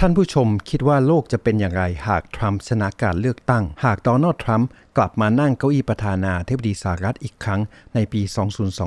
ท่านผู้ชมคิดว่าโลกจะเป็นอย่างไร หากทรัมป์ชนะการเลือกตั้ง หากโดนัลด์ทรัมป์กลับมานั่งเก้าอี้ประธานาธิบดีสหรัฐอีกครั้งในปี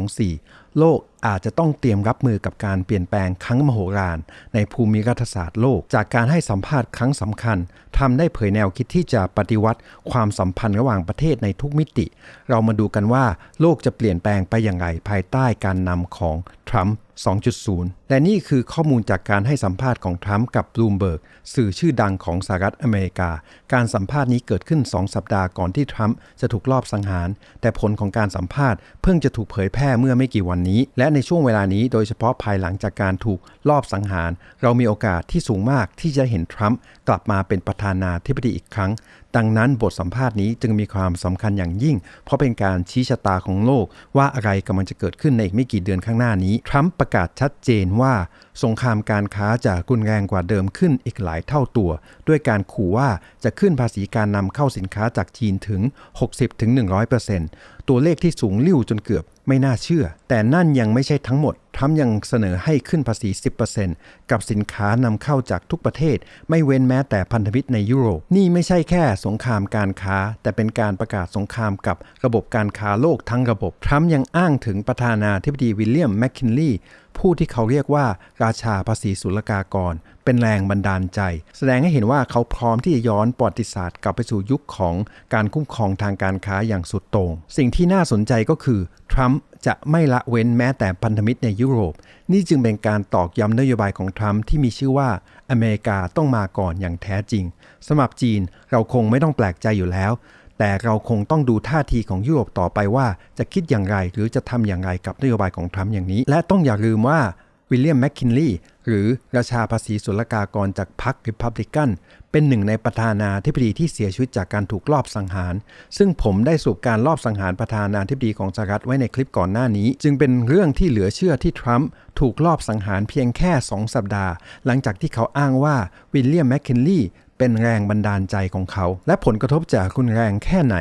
2024 โลกอาจจะต้องเตรียมรับมือกับการเปลี่ยนแปลงครั้งมโหฬารในภูมิรัฐศาสตร์โลก จากการให้สัมภาษณ์ครั้งสำคัญทำได้เผยแนวคิดที่จะปฏิวัติความสัมพันธ์ระหว่างประเทศในทุกมิติ เรามาดูกันว่าโลกจะเปลี่ยนแปลงไปอย่างไรภายใต้การนำของทรัมป์ 2.0 และนี่คือข้อมูลจากการให้สัมภาษณ์ของทรัมป์กับบลูมเบิร์กสื่อชื่อดังของสหรัฐอเมริกา การสัมภาษณ์นี้เกิดขึ้น 2 สัปดาห์ก่อนที่ทรัมป์จะถูกลอบสังหาร แต่ผลของการสัมภาษณ์เพิ่งจะถูกเผยแพร่เมื่อไม่กี่วันนี้ และในช่วงเวลานี้โดยเฉพาะภายหลังจากการถูกลอบสังหาร เรามีโอกาสที่สูงมากที่จะเห็นทรัมป์กลับมาเป็นประธานาธิบดีอีกครั้งดังนั้นบทสัมภาษณ์นี้จึงมีความสำคัญอย่างยิ่ง เพราะเป็นการชี้ชะตาของโลก ว่าอะไรกำลังจะเกิดขึ้นในอีกไม่กี่เดือนข้างหน้านี้ ทรัมป์ประกาศชัดเจนว่า สงครามการค้าจะรุนแรงกว่าเดิมขึ้นอีกหลายเท่าตัว ด้วยการขู่ว่าจะขึ้นภาษีการนำเข้าสินค้าจากจีนถึง 60-100% ตัวเลขที่สูงลิ่วจนเกือบไม่น่าเชื่อ แต่นั่นยังไม่ใช่ทั้งหมดทรัมป์ยังเสนอให้ขึ้นภาษี 10%กับสินค้านำเข้าจากทุกประเทศ ไม่เว้นแม้แต่พันธมิตรในยุโรป นี่ไม่ใช่แค่สงครามการค้า แต่เป็นการประกาศสงครามกับระบบการค้าโลกทั้งระบบ ทรัมป์ยังอ้างถึงประธานาธิบดีวิลเลียมแมคคินลีย์ผู้ที่เขาเรียกว่าราชาภาษีศุลกากร เป็นแรงบันดาลใจ แสดงให้เห็นว่าเขาพร้อมที่จะย้อนประวัติศาสตร์กลับไปสู่ยุคของการคุ้มครองทางการค้าอย่างสุดโต่งสิ่งที่น่าสนใจก็คือ ทรัมป์จะไม่ละเว้นแม้แต่พันธมิตรในยุโรป นี่จึงเป็นการตอกย้ำนโยบายของทรัมป์ที่มีชื่อว่าอเมริกาต้องมาก่อนอย่างแท้จริงสำหรับจีนเราคงไม่ต้องแปลกใจอยู่แล้ว แต่เราคงต้องดูท่าทีของยุโรปต่อไปว่าจะคิดอย่างไรหรือจะทำอย่างไรกับนโยบายของทรัมป์อย่างนี้ และต้องอย่าลืมว่าวิลเลียมแมคคินลีย์หรือราชาภาษีศุลกากรจากพรรคริพับลิกัน เป็นหนึ่งในประธานาธิบดีที่เสียชีวิตจากการถูกลอบสังหาร ซึ่งผมได้สูบการลอบสังหารประธานาธิบดีของสหรัฐไว้ในคลิปก่อนหน้านี้ จึงเป็นเรื่องที่เหลือเชื่อที่ทรัมป์ถูกลอบสังหารเพียงแค่ 2 สัปดาห์ หลังจากที่เขาอ้างว่าวิลเลียมแมคคินลีย์ เป็นแรงบันดาลใจของเขา และผลกระทบจากรุนแรงแค่ไหน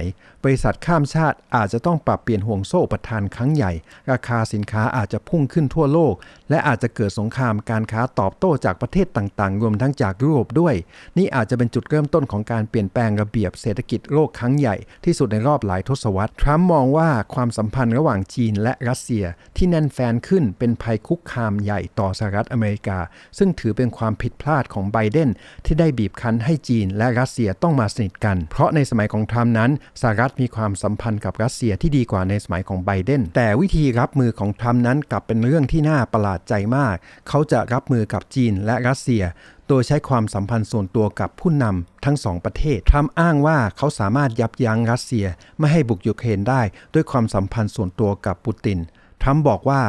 บริษัทข้ามชาติอาจจะต้องปรับเปลี่ยนห่วงโซ่อุปทานครั้งใหญ่ ราคาสินค้าอาจจะพุ่งขึ้นทั่วโลก และอาจจะเกิดสงครามการค้าตอบโต้จากประเทศต่างๆ รวมทั้งจากยุโรปด้วย นี่อาจจะเป็นจุดเริ่มต้นของการเปลี่ยนแปลงระเบียบเศรษฐกิจโลกครั้งใหญ่ที่สุดในรอบหลายทศวรรษทรัมป์มองว่าความสัมพันธ์ระหว่างจีนและรัสเซีย ที่แน่นแฟนขึ้นเป็นภัยคุกคามใหญ่ต่อสหรัฐอเมริกา ซึ่งถือเป็นความผิดพลาดของไบเดนที่ได้บีบคั้นใให้จีนและรัสเซียต้องมาสนิทกัน เพราะในสมัยของทรัมป์นั้นสหรัฐมีความสัมพันธ์กับรัสเซียที่ดีกว่าในสมัยของไบเดน แต่วิธีรับมือของทรัมป์นั้นกลับเป็นเรื่องที่น่าประหลาดใจมาก เขาจะรับมือกับจีนและรัสเซียโดยใช้ความสัมพันธ์ส่วนตัวกับผู้นำทั้งสองประเทศทรัมป์อ้างว่าเขาสามารถยับยั้งรัสเซียไม่ให้บุกยูเครนได้ ด้วยความสัมพันธ์ส่วนตัวกับปูตินทรัมป์บอกว่า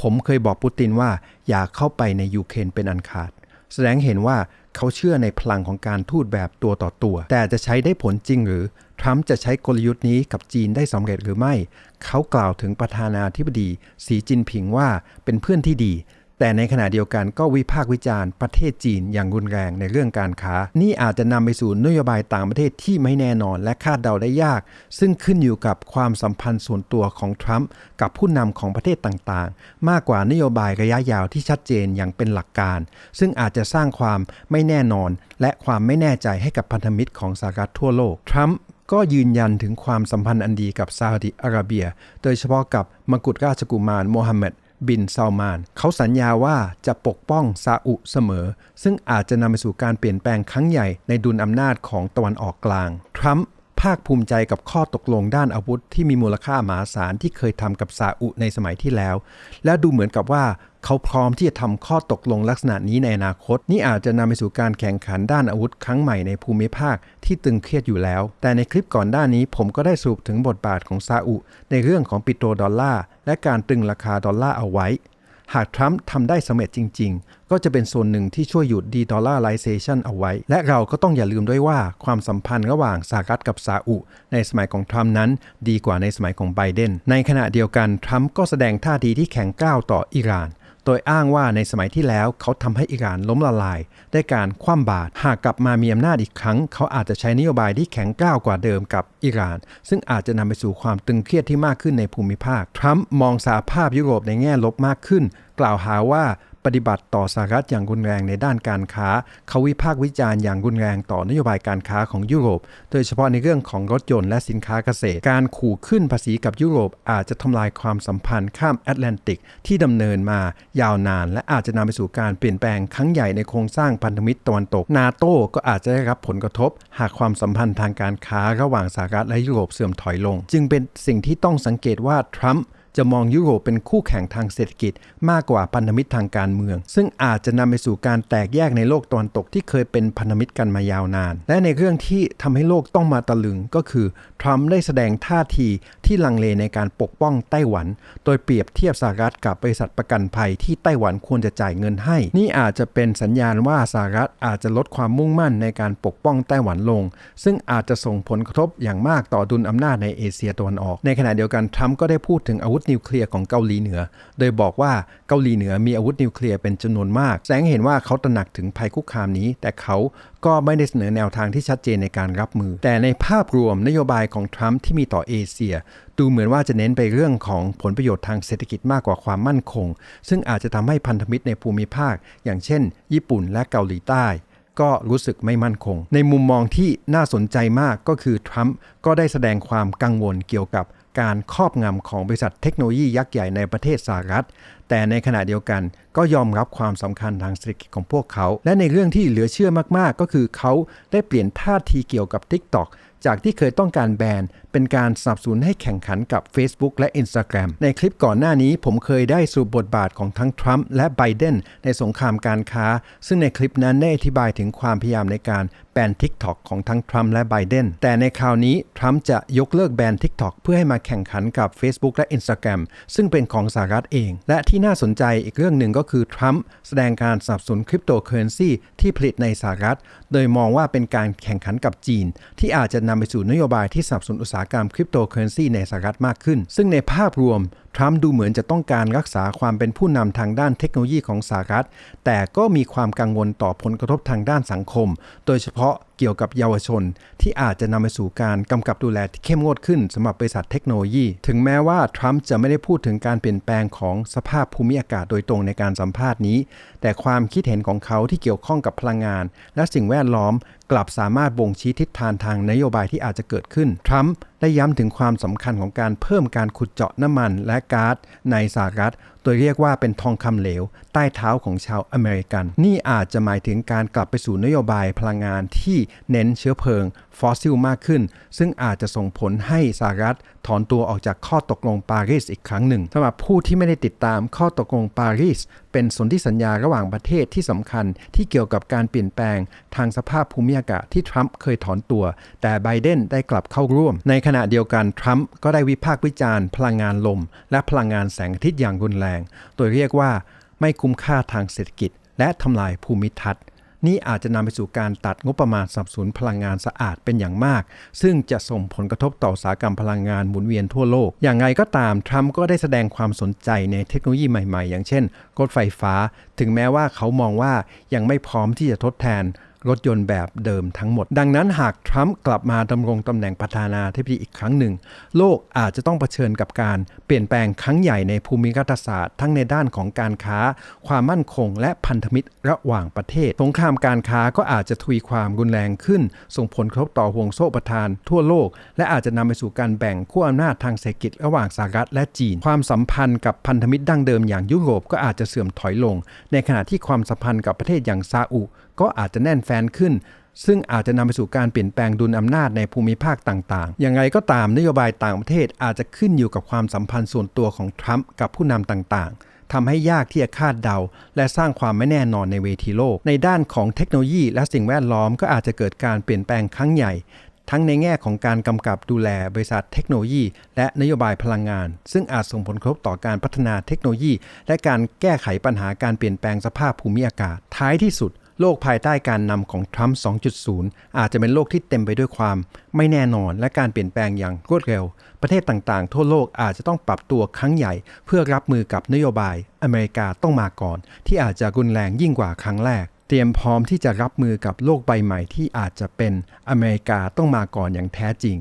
ผมเคยบอกปูตินว่าอย่าเข้าไปในยูเครนเป็นอันขาด แสดงเห็นว่า เขาเชื่อในพลังของการทูตแบบตัวต่อตัว แต่จะใช้ได้ผลจริงหรือ ทรัมป์จะใช้กลยุทธ์นี้กับจีนได้สำเร็จหรือไม่ เขากล่าวถึงประธานาธิบดี สีจินผิงว่าเป็นเพื่อนที่ดี แต่ในขณะเดียวกันก็วิพากษ์วิจารณ์ประเทศจีนอย่างรุนแรงในเรื่องการค้า นี่อาจจะนำไปสู่นโยบายต่างประเทศที่ไม่แน่นอนและคาดเดาได้ยาก ซึ่งขึ้นอยู่กับความสัมพันธ์ส่วนตัวของทรัมป์กับผู้นำของประเทศต่างๆ มากกว่านโยบายระยะยาวที่ชัดเจนอย่างเป็นหลักการ ซึ่งอาจจะสร้างความไม่แน่นอน และความไม่แน่ใจให้กับพันธมิตรของสหรัฐทั่วโลกทรัมป์ก็ยืนยันถึงความสัมพันธ์อันดีกับซาอุดิอาระเบีย โดยเฉพาะกับมกุฎราชกุมารโมฮัมเหม็ด บินซาลมาน เขาสัญญาว่าจะปกป้องซาอุเสมอ ซึ่งอาจจะนำไปสู่การเปลี่ยนแปลงครั้งใหญ่ในดุลอำนาจของตะวันออกกลาง ทรัมป์ ภาคภูมิใจกับข้อตกลงด้านอาวุธที่มีมูลค่ามหาศาลที่เคยทำกับซาอุในสมัยที่แล้ว และดูเหมือนกับว่าเขาพร้อมที่จะทำข้อตกลงลักษณะนี้ในอนาคต นี่อาจจะนำไปสู่การแข่งขันด้านอาวุธครั้งใหม่ในภูมิภาคที่ตึงเครียดอยู่แล้ว แต่ในคลิปก่อนหน้านี้ผมก็ได้สรุปถึงบทบาทของซาอุในเรื่องของปิโตรดอลลาร์และการตึงราคาดอลลาร์เอาไว้ หากทรัมป์ทำได้สำเร็จจริง ๆ ก็จะเป็นส่วนหนึ่งที่ช่วยหยุดดีดอลลาร์ไลเซชันเอาไว้ และเราก็ต้องอย่าลืมด้วยว่าความสัมพันธ์ระหว่างสหรัฐกับซาอุ ในสมัยของทรัมป์นั้น ดีกว่าในสมัยของไบเดน ในขณะเดียวกันทรัมป์ก็แสดงท่าทีที่แข็งก้าวต่ออิหร่าน โดยอ้างว่าในสมัยที่แล้วเขาทำให้อิหร่านล้มละลาย ได้การคว่ำบาตรหากกลับมามีอำนาจอีกครั้ง เขาอาจจะใช้นโยบายที่แข็งกร้าวกว่าเดิมกับอิหร่าน ซึ่งอาจจะนำไปสู่ความตึงเครียดที่มากขึ้นในภูมิภาค ทรัมป์มองสาภาพยุโรปในแง่ลบมากขึ้น กล่าวหาว่า ปฏิบัติต่อสหรัฐอย่างรุนแรงในด้านการค้า เขาวิพากษ์วิจารณ์อย่างรุนแรงต่อนโยบายการค้าของยุโรป โดยเฉพาะในเรื่องของรถยนต์และสินค้าเกษตร การขู่ขึ้นภาษีกับยุโรปอาจจะทำลายความสัมพันธ์ข้ามแอตแลนติกที่ดำเนินมายาวนาน และอาจจะนำไปสู่การเปลี่ยนแปลงครั้งใหญ่ในโครงสร้างพันธมิตรตะวันตก นาโต้ก็อาจจะได้รับผลกระทบ หากความสัมพันธ์ทางการค้าระหว่างสหรัฐและยุโรปเสื่อมถอยลง จึงเป็นสิ่งที่ต้องสังเกตว่าทรัมป์ จะมองยุโรปเป็นคู่แข่งทางเศรษฐกิจมากกว่าพันธมิตรทางการเมือง ซึ่งอาจจะนำไปสู่การแตกแยกในโลกตะวันตกที่เคยเป็นพันธมิตรกันมายาวนาน และในเรื่องที่ทำให้โลกต้องมาตะลึงก็คือทรัมป์ได้แสดงท่าทีที่ลังเลในการปกป้องไต้หวัน โดยเปรียบเทียบสหรัฐกับบริษัทประกันภัยที่ไต้หวันควรจะจ่ายเงินให้ นี่อาจจะเป็นสัญญาณว่าสหรัฐอาจจะลดความมุ่งมั่นในการปกป้องไต้หวันลง ซึ่งอาจจะส่งผลกระทบอย่างมากต่อดุลอำนาจในเอเชียตะวันออก ในขณะเดียวกันทรัมป์ก็ได้พูดถึงอาวุธนิวเคลียร์ของเกาหลีเหนือ โดยบอกว่าเกาหลีเหนือมีอาวุธนิวเคลียร์เป็นจำนวนมาก แสดงเห็นว่าเขาตระหนักถึงภัยคุกคามนี้ แต่เขาก็ไม่ได้เสนอแนวทางที่ชัดเจนในการรับมือ แต่ในภาพรวมนโยบายของทรัมป์ที่มีต่อเอเชีย ดูเหมือนว่าจะเน้นไปเรื่องของผลประโยชน์ทางเศรษฐกิจมากกว่าความมั่นคง ซึ่งอาจจะทำให้พันธมิตรในภูมิภาค อย่างเช่น ญี่ปุ่นและเกาหลีใต้ก็รู้สึกไม่มั่นคง ในมุมมองที่น่าสนใจมากก็คือทรัมป์ก็ได้แสดงความกังวลเกี่ยวกับ การครอบงำของบริษัทเทคโนโลยียักษ์ใหญ่ในประเทศสหรัฐ แต่ในขณะเดียวกันก็ยอมรับความสำคัญทางเศรษฐกิจของพวกเขา และในเรื่องที่เหลือเชื่อมากๆ ก็คือเขาได้เปลี่ยนท่าทีเกี่ยวกับ TikTok จากที่เคยต้องการแบนเป็นการสนับสนุนให้แข่งขันกับ Facebook และ Instagram ในคลิปก่อนหน้านี้ผมเคยได้สรุปบทบาทของทั้งทรัมป์และไบเดนในสงครามการค้า ซึ่งในคลิปนั้นได้อธิบายถึงความพยายามในการ แบน TikTok ของทั้งทรัมป์และไบเดน แต่ในคราวนี้ ทรัมป์จะยกเลิกแบน TikTok เพื่อให้มาแข่งขันกับ Facebook และ Instagram ซึ่งเป็นของสหรัฐเอง และที่น่าสนใจอีกเรื่องหนึ่งก็คือ ทรัมป์แสดงการสนับสนุนคริปโตเคอเรนซีที่ผลิตในสหรัฐ โดยมองว่าเป็นการแข่งขันกับจีน ที่อาจจะนำไปสู่นโยบายที่สนับสนุนอุตสาหกรรมคริปโตเคอเรนซีในสหรัฐมากขึ้น ซึ่งในภาพรวม ทรัมป์ดูเหมือนจะต้องการรักษาความเป็นผู้นำทางด้านเทคโนโลยีของสหรัฐ แต่ก็มีความกังวลต่อผลกระทบทางด้านสังคม โดยเฉพาะเกี่ยวกับเยาวชน ที่อาจจะนำไปสู่การกำกับดูแลที่เข้มงวดขึ้นสำหรับบริษัทเทคโนโลยี ถึงแม้ว่าทรัมป์จะไม่ได้พูดถึงการเปลี่ยนแปลงของสภาพภูมิอากาศโดยตรงในการสัมภาษณ์นี้ แต่ความคิดเห็นของเขาที่เกี่ยวข้องกับพลังงาน และสิ่งแวดล้อมกลับสามารถบ่งชี้ทิศทางทางนโยบายที่อาจจะเกิดขึ้น ทรัมป์ได้ย้ำถึงความสำคัญของการเพิ่มการขุดเจาะน้ำมันและก๊าซในสหรัฐ โดยเรียกว่าเป็นทองคำเหลว ใต้เท้าของชาวอเมริกัน นี่อาจจะหมายถึงการกลับไปสู่นโยบายพลังงานที่เน้นเชื้อเพลิง ฟอสซิลมากขึ้น ซึ่งอาจจะส่งผลให้สหรัฐถอนตัวออกจากข้อตกลงปารีสอีกครั้งหนึ่งสำหรับผู้ที่ไม่ได้ติดตามข้อตกลงปารีสเป็นสนธิสัญญาระหว่างประเทศที่สำคัญที่เกี่ยวกับการเปลี่ยนแปลงทางสภาพภูมิอากาศที่ทรัมป์เคยถอนตัว แต่ไบเดนได้กลับเข้าร่วม ในขณะเดียวกันทรัมป์ก็ได้วิพากษ์วิจารณ์พลังงานลม และพลังงานแสงอาทิตย์อย่างรุนแรง โดยเรียกว่าไม่คุ้มค่าทางเศรษฐกิจ และทำลายภูมิทัศน์ นี่อาจจะนำไปสู่การตัดงบประมาณสนับสนุนพลังงานสะอาดเป็นอย่างมาก ซึ่งจะส่งผลกระทบต่ออุตสาหกรรมพลังงานหมุนเวียนทั่วโลก อย่างไรก็ตามทรัมป์ก็ได้แสดงความสนใจในเทคโนโลยีใหม่ๆ อย่างเช่นรถไฟฟ้า ถึงแม้ว่าเขามองว่ายังไม่พร้อมที่จะทดแทน รถยนต์แบบเดิมทั้งหมด ดังนั้นหากทรัมป์กลับมาดำรงตำแหน่งประธานาธิบดีอีกครั้งหนึ่ง โลกอาจจะต้องเผชิญกับการเปลี่ยนแปลงครั้งใหญ่ในภูมิรัฐศาสตร์ทั้งในด้านของการค้า ความมั่นคง และพันธมิตรระหว่างประเทศ สงครามการค้าก็อาจจะทวีความรุนแรงขึ้น ส่งผลกระทบต่อห่วงโซ่ประทาน ทั่วโลก และอาจจะนำไปสู่การแบ่งขั้วอำนาจทางเศรษฐกิจระหว่างสหรัฐและจีน ความสัมพันธ์กับพันธมิตรดั้งเดิมอย่างยุโรปก็อาจจะเสื่อมถอยลง ในขณะที่ความสัมพันธ์กับประเทศอย่างซาอุ ก็อาจจะแน่นแฟนขึ้น ซึ่งอาจจะนำไปสู่การเปลี่ยนแปลงดุลอำนาจในภูมิภาคต่างๆ อย่างไรก็ตามนโยบายต่างประเทศอาจจะขึ้นอยู่กับความสัมพันธ์ส่วนตัวของทรัมป์กับผู้นำต่างๆทำให้ยากที่จะคาดเดา และสร้างความไม่แน่นอนในเวทีโลก ในด้านของเทคโนโลยีและสิ่งแวดล้อมก็อาจจะเกิดการเปลี่ยนแปลงครั้งใหญ่ ทั้งในแง่ของการกำกับดูแลบริษัทเทคโนโลยี และนโยบายพลังงาน ซึ่งอาจส่งผลกระทบต่อการพัฒนาเทคโนโลยี และการแก้ไขปัญหาการเปลี่ยนแปลงสภาพภูมิอากาศท้ายที่สุด โลกภายใต้การนำของทรัมป์ 2.0 อาจจะเป็นโลกที่เต็มไปด้วยความ ไม่แน่นอนและการเปลี่ยนแปลงอย่างรวดเร็ว ประเทศต่างๆ ทั่วโลกอาจจะต้องปรับตัวครั้งใหญ่ เพื่อรับมือกับนโยบายอเมริกาต้องมาก่อน ที่อาจจะรุนแรงยิ่งกว่าครั้งแรก เตรียมพร้อมที่จะรับมือกับโลกใบใหม่ที่อาจจะเป็นอเมริกาต้องมาก่อนอย่างแท้จริง